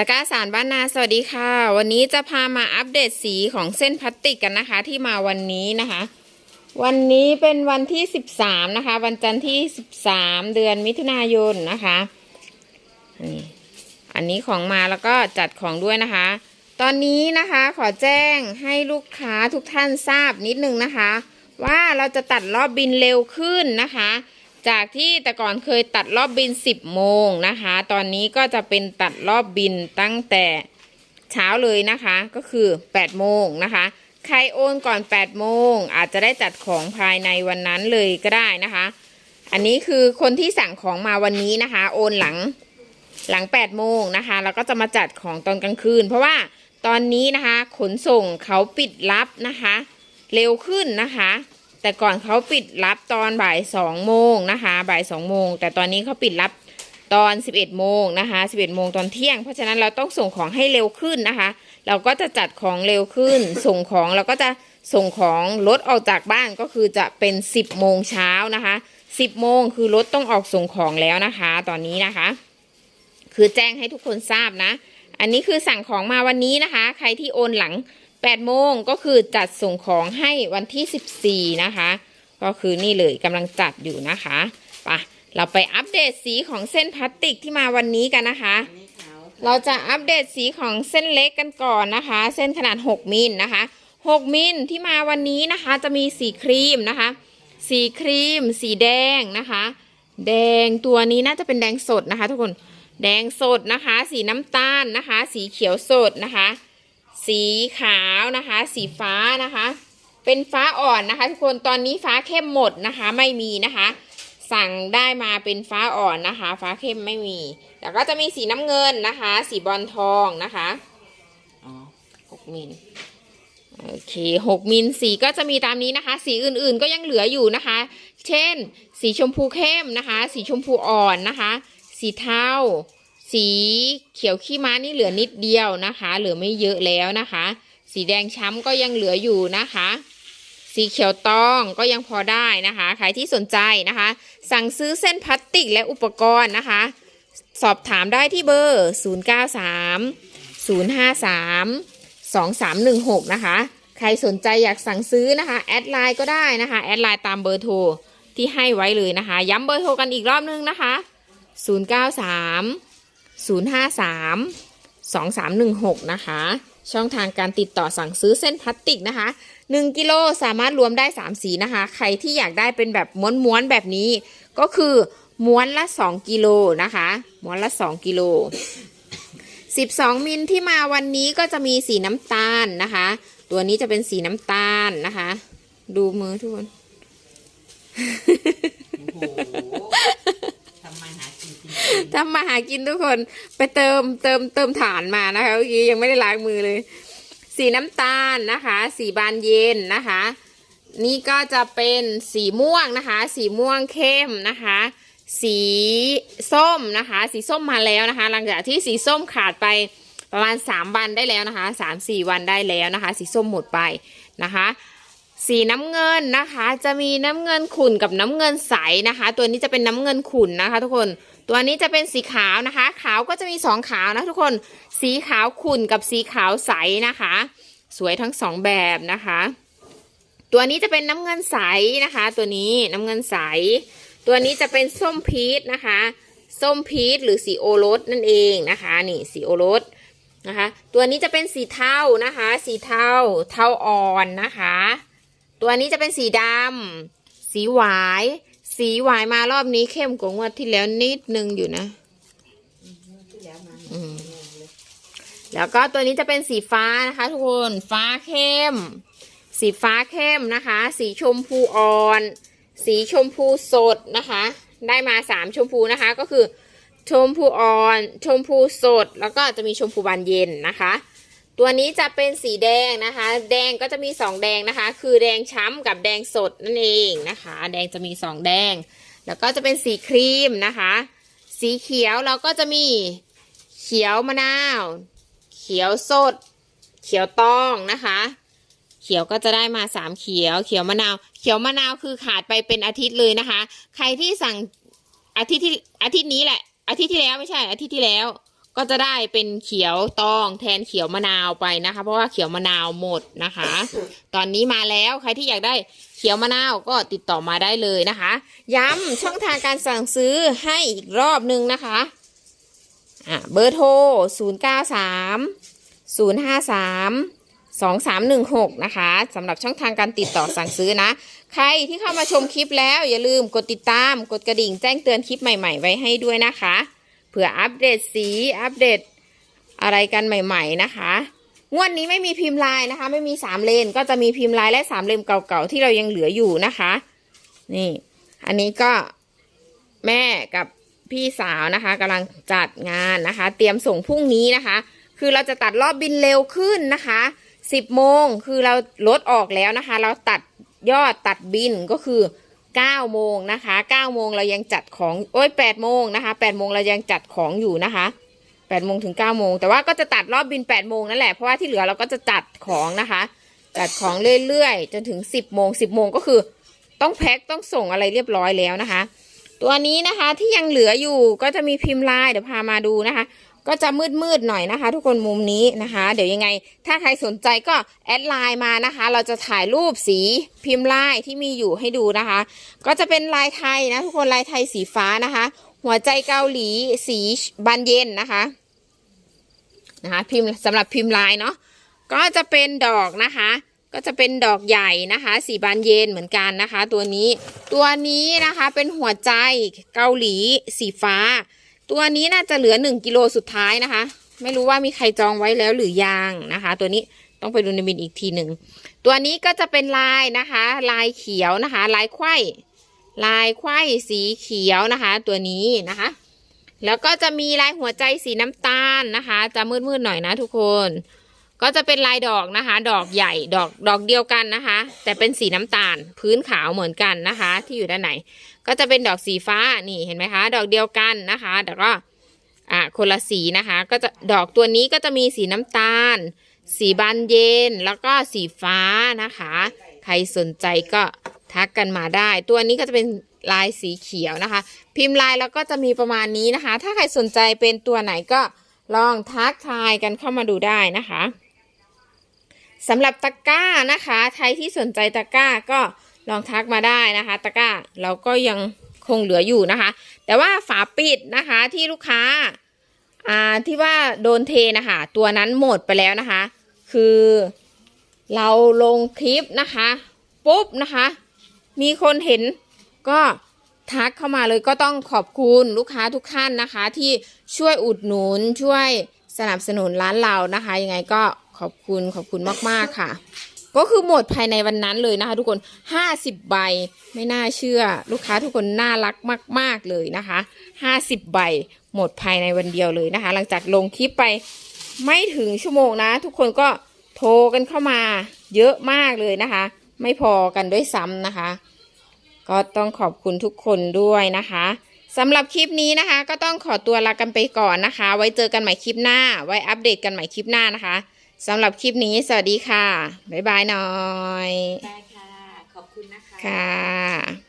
ตะกร้าสารบ้านนาสวัสดีค่ะ วันนี้จะพามาอัปเดตสีของเส้นพลาสติกกันนะคะ ที่มาวันนี้นะคะ วันนี้เป็นวันที่13นะคะ วันจันทร์ที่13เดือนมิถุนายนนะคะนี่อันนี้ของมาแล้วก็จัดของด้วยนะคะ ตอนนี้นะคะขอแจ้งให้ลูกค้าทุกท่านทราบนิดนึงนะคะ ว่าเราจะตัดรอบบินเร็วขึ้นนะคะ จากที่แต่ก่อนเคยตัดรอบบิน 10 โมงนะคะ ตอนนี้ก็จะเป็นตัดรอบบินตั้งแต่เช้าเลยนะคะ ก็คือ 8 โมงนะคะ ใครโอนก่อน 8 โมง อาจจะได้จัดของภายในวันนั้นเลยก็ได้นะคะ อันนี้คือคนที่สั่งของมาวันนี้นะคะ โอนหลังหลัง 8 โมงนะคะ แล้วก็จะมาจัดของตอนกลางคืน เพราะว่าตอนนี้นะคะ ขนส่งเขาปิดรับนะคะ เร็วขึ้นนะคะ แต่ก่อนเขาปิดรับตอนบ่ายสองโมงนะคะบ่ายสองโมงแต่ตอนนี้เขาปิดรับตอน 11 โมงนะคะ11 โมงตอนเที่ยง เพราะฉะนั้นเราต้องส่งของให้เร็วขึ้นนะคะ เราก็จะจัดของเร็วขึ้น ส่งของเราก็จะส่งของรถออกจากบ้านก็คือจะเป็น 10 โมงเช้านะคะ 10 โมงคือรถต้องออกส่งของแล้วนะคะ ตอนนี้นะคะ คือแจ้งให้ทุกคนทราบนะ อันนี้คือสั่งของมาวันนี้นะคะ ใครที่โอนหลัง 8โมงก็คือจัดส่งของให้วันที่ 14 นะคะ ก็คือนี่เลยกำลังจัดอยู่นะคะไปะเราไปอัปเดตสีของเส้นพลาสติกที่มาวันนี้กันนะคะ เราจะอัปเดตสีของเส้นเล็กกันก่อนนะคะ เส้นขนาด 6 มิลนะคะ 6 มิลที่มาวันนี้นะคะจะมีสีครีมนะคะ สีครีม สีแดงนะคะ แดงตัวนี้น่าจะเป็นแดงสดนะคะ ทุกคน แดงสดนะคะ สีน้ำตาลนะคะ สีเขียวสดนะคะ สีขาวนะคะ สีฟ้านะคะ เป็นฟ้าอ่อนนะคะ ทุกคนตอนนี้ฟ้าเข้มหมดนะคะ ไม่มีนะคะ สั่งได้มาเป็นฟ้าอ่อนนะคะ ฟ้าเข้มไม่มี แล้วก็จะมีสีน้ำเงินนะคะ สีบอลทองนะคะอ๋อหกมิลโอเคหกมิลสีก็จะมีตามนี้นะคะ สีอื่นๆก็ยังเหลืออยู่นะคะ เช่น สีชมพูเข้มนะคะ สีชมพูอ่อนนะคะ สีเทา สีเขียวขี้ม้านี่เหลือนิดเดียวนะคะ เหลือไม่เยอะแล้วนะคะ สีแดงช้ำก็ยังเหลืออยู่นะคะ สีเขียวตองก็ยังพอได้นะคะ ใครที่สนใจนะคะ สั่งซื้อเส้นพลาสติกและอุปกรณ์นะคะ สอบถามได้ที่เบอร์ 093 053 2316 นะคะ ใครสนใจอยากสั่งซื้อนะคะ แอดไลน์ก็ได้นะคะ แอดไลน์ตามเบอร์โทรที่ให้ไว้เลยนะคะ ย้ำเบอร์โทรกันอีกรอบนึงนะคะ 093 053 2316 นะคะ ช่องทางการติดต่อสั่งซื้อเส้นพลาสติกนะคะ 1 กิโลสามารถรวมได้ 3 สีนะคะ ใครที่อยากได้เป็นแบบม้วนๆแบบนี้ ก็คือม้วนละ 2 กิโลนะคะ ม้วนละ 2 กิโล 12 มิลที่มาวันนี้ก็จะมีสีน้ำตาลนะคะ ตัวนี้จะเป็นสีน้ำตาลนะคะ ดูมือทุกคน โอ้โหทำมาหากินจริง ทำมาหากินทุกคนไปเติมเติมเติมฐานมานะคะเมื่อกี้ยังไม่ได้ล้างมือเลย สีน้ำตาลนะคะ สีบานเย็นนะคะ นี่ก็จะเป็นสีม่วงนะคะ สีม่วงเข้มนะคะ สีส้มนะคะ สีส้มมาแล้วนะคะ หลังจากที่สีส้มขาดไปประมาณ 3 วันได้แล้วนะคะ 3 4 วันได้แล้วนะคะ สีส้มหมดไปนะคะสีน้ำเงินนะคะ จะมีน้ำเงินขุ่นกับน้ำเงินใสนะคะ ตัวนี้จะเป็นน้ำเงินขุ่นนะคะ ทุกคน ตัวนี้จะเป็นสีขาวนะคะ ขาวก็จะมีสองขาวนะทุกคน สีขาวขุ่นกับสีขาวใสนะคะ สวยทั้งสองแบบนะคะ ตัวนี้จะเป็นน้ำเงินใสนะคะ ตัวนี้น้ำเงินใส ตัวนี้จะเป็นส้มพีชนะคะ ส้มพีชหรือสีโอรสนั่นเองนะคะ นี่สีโอรสนะคะ ตัวนี้จะเป็นสีเทานะคะ สีเทาเทาอ่อนนะคะ ตัวนี้จะเป็นสีดำสีหวาย สีหวายมารอบนี้เข้มกว่างวดที่แล้วนิดนึงอยู่นะ ที่แล้วมาอืม แล้วก็ตัวนี้จะเป็นสีฟ้านะคะ ทุกคนฟ้าเข้ม สีฟ้าเข้มนะคะ สีชมพูอ่อน สีชมพูสดนะคะ ได้มาสามชมพูนะคะก็คือ ชมพูอ่อน ชมพูสด แล้วก็จะมีชมพูบานเย็นนะคะ ตัวนี้จะเป็นสีแดงนะคะ แดงก็จะมีสองแดงนะคะ คือแดงช้ำกับแดงสดนั่นเองนะคะ แดงจะมีสองแดง แล้วก็จะเป็นสีครีมนะคะ สีเขียวเราก็จะมีเขียวมะนาว เขียวสด เขียวตองนะคะ เขียวก็จะได้มาสามเขียว เขียวมะนาว เขียวมะนาวคือขาดไปเป็นอาทิตย์เลยนะคะ ใครที่สั่งอาทิตย์ที่อาทิตย์นี้แหละ อาทิตย์ที่แล้วไม่ใช่อาทิตย์ที่แล้ว ก็จะได้เป็นเขียวตองแทนเขียวมะนาวไปนะคะ เพราะว่าเขียวมะนาวหมดนะคะ ตอนนี้มาแล้วใครที่อยากได้เขียวมะนาวก็ติดต่อมาได้เลยนะคะ ย้ำช่องทางการสั่งซื้อให้อีกรอบนึงนะคะอะเบอร์โทร 0 9 3 0 5 3 2316 นะคะสำหรับช่องทางการติดต่อสั่งซื้อนะ ใครที่เข้ามาชมคลิปแล้วอย่าลืมกดติดตามกดกระดิ่งแจ้งเตือนคลิปใหม่ๆ ไว้ให้ด้วยนะคะ เผื่ออัปเดตสีอัปเดตอะไรกันใหม่ ๆ นะคะงวดนี้ไม่มีพิมพ์ลายนะคะ ไม่มีสามเลนก็จะมีพิมพ์ลายและสามเลมเก่าๆที่เรายังเหลืออยู่นะคะ นี่ อันนี้ก็แม่กับพี่สาวนะคะกำลังจัดงานนะคะ เตรียมส่งพรุ่งนี้นะคะ คือเราจะตัดรอบบินเร็วขึ้นนะคะ10โมงคือเราลดออกแล้วนะคะ เราตัดยอดตัดบินก็คือ 9โมงนะคะ9โมงเรายังจัดของโอ้ย8โมงนะคะ8โมงเรายังจัดของอยู่นะคะ8โมงถึง9โมงแต่ว่าก็จะตัดรอบบิน8โมงนั่นแหละเพราะว่าที่เหลือเราก็จะจัดของนะคะ จัดของเรื่อยๆ จนถึง 10โมง10โมงก็คือต้องแพ็คต้องส่งอะไรเรียบร้อยแล้วนะคะ ตัวนี้นะคะที่ยังเหลืออยู่ก็จะมีพิมพ์ลายเดี๋ยวพามาดูนะคะ ก็จะมืดๆหน่อยนะคะ ทุกคนมุมนี้นะคะ เดี๋ยวยังไง ถ้าใครสนใจก็แอดไลน์มานะคะ เราจะถ่ายรูปสีพิมพ์ลายที่มีอยู่ให้ดูนะคะ ก็จะเป็นลายไทยนะทุกคนลายไทยสีฟ้านะคะ หัวใจเกาหลีสีบานเย็นนะคะนะคะพิมพ์สำหรับพิมพ์ลายเนาะก็จะเป็นดอกนะคะ ก็จะเป็นดอกใหญ่นะคะ สีบานเย็นเหมือนกันนะคะ ตัวนี้ตัวนี้นะคะเป็นหัวใจเกาหลีสีฟ้า ตัวนี้น่าจะเหลือ1กิโลสุดท้ายนะคะ ไม่รู้ว่ามีใครจองไว้แล้วหรือยังนะคะ ตัวนี้ต้องไปดูในบินอีกทีหนึ่งตัวนี้ก็จะเป็นลายนะคะ ลายเขียวนะคะ ลายไขว้ลายไขว้สีเขียวนะคะ ตัวนี้นะคะ แล้วก็จะมีลายหัวใจสีน้ำตาลนะคะ จะมืดๆหน่อยนะทุกคน ก็จะเป็นลายดอกนะคะ ดอกใหญ่ดอกดอกเดียวกันนะคะ แต่เป็นสีน้ำตาล พื้นขาวเหมือนกันนะคะ ที่อยู่ด้านไหน ก็จะเป็นดอกสีฟ้านี่เห็นไหมคะ ดอกเดียวกันนะคะแต่ก็อ่าคนละสีนะคะ ก็จะดอกตัวนี้ก็จะมีสีน้ำตาล สีบานเย็นแล้วก็สีฟ้านะคะ ใครสนใจก็ทักกันมาได้ ตัวนี้ก็จะเป็นลายสีเขียวนะคะ พิมพ์ลายแล้วก็จะมีประมาณนี้นะคะ ถ้าใครสนใจเป็นตัวไหนก็ลองทักทายกันเข้ามาดูได้นะคะสำหรับตะกร้านะคะ ใครที่สนใจตะกร้าก็ ลองทักมาได้นะคะ ตะกร้าเราก็ยังคงเหลืออยู่นะคะ แต่ว่าฝาปิดนะคะที่ลูกค้าอ่าที่ว่าโดนเทนะคะ ตัวนั้นหมดไปแล้วนะคะ คือเราลงคลิปนะคะปุ๊บนะคะ มีคนเห็นก็ทักเข้ามาเลยก็ต้องขอบคุณลูกค้าทุกท่านนะคะ ที่ช่วยอุดหนุนช่วยสนับสนุนร้านเรานะคะ ยังไงก็ขอบคุณขอบคุณมาก ๆ ค่ะ ก็คือหมดภายในวันนั้นเลยนะคะ ทุกคน 50 ใบ ไม่น่าเชื่อ ลูกค้าทุกคนน่ารักมาก ๆ เลยนะคะ 50 ใบ หมดภายในวันเดียวเลยนะคะ หลังจากลงคลิปไปไม่ถึงชั่วโมงนะ ทุกคนก็โทรกันเข้ามาเยอะมากเลยนะคะ ไม่พอกันด้วยซ้ำนะคะ ก็ต้องขอบคุณทุกคนด้วยนะคะสำหรับคลิปนี้นะคะ ก็ต้องขอตัวลากันไปก่อนนะคะ ไว้เจอกันใหม่คลิปหน้า ไว้อัปเดตกันใหม่คลิปหน้านะคะ สำหรับคลิปนี้สวัสดีค่ะ บ๊ายบายหน่อย ได้ค่ะ ขอบคุณนะคะ ค่ะ